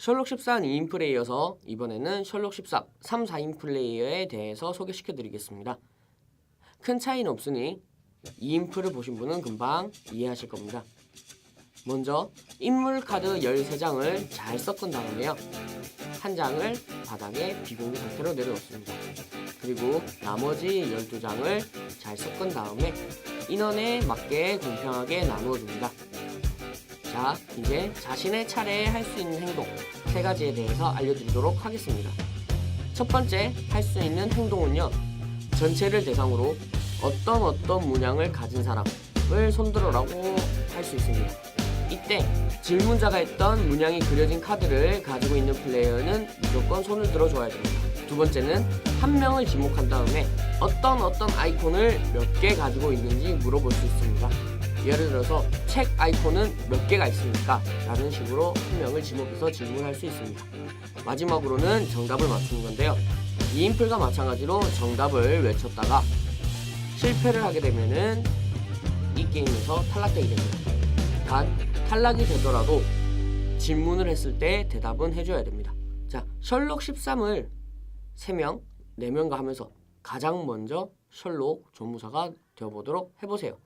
셜록 14는 2인 플레이어서 이번에는 셜록 13 3, 4인 플레이어에 대해서 소개시켜 드리겠습니다. 큰 차이는 없으니 2인프를 보신 분은 금방 이해하실 겁니다. 먼저 인물 카드 13장을 잘 섞은 다음에요. 한 장을 바닥에 비공개 상태로 내려놓습니다. 그리고 나머지 12장을 잘 섞은 다음에 인원에 맞게 공평하게 나누어 줍니다. 자, 이제 자신의 차례에 할 수 있는 행동 세 가지에 대해서 알려드리도록 하겠습니다. 첫 번째 할 수 있는 행동은요. 전체를 대상으로 어떤 어떤 문양을 가진 사람을 손들어라고 할 수 있습니다. 이때 질문자가 했던 문양이 그려진 카드를 가지고 있는 플레이어는 무조건 손을 들어줘야 됩니다. 두 번째는 한 명을 지목한 다음에 어떤 어떤 아이콘을 몇 개 가지고 있는지 물어볼 수 있습니다. 예를 들어서 책 아이콘은 몇 개가 있습니까? 라는 식으로 한 명을 지목해서 질문할 수 있습니다. 마지막으로는 정답을 맞추는 건데요. 이인플과 마찬가지로 정답을 외쳤다가 실패를 하게 되면은 이 게임에서 탈락되게 됩니다. 단 탈락이 되더라도 질문을 했을 때 대답은 해줘야 됩니다. 자, 셜록 13을 3명, 4명과 하면서 가장 먼저 셜록 조무사가 되어보도록 해보세요.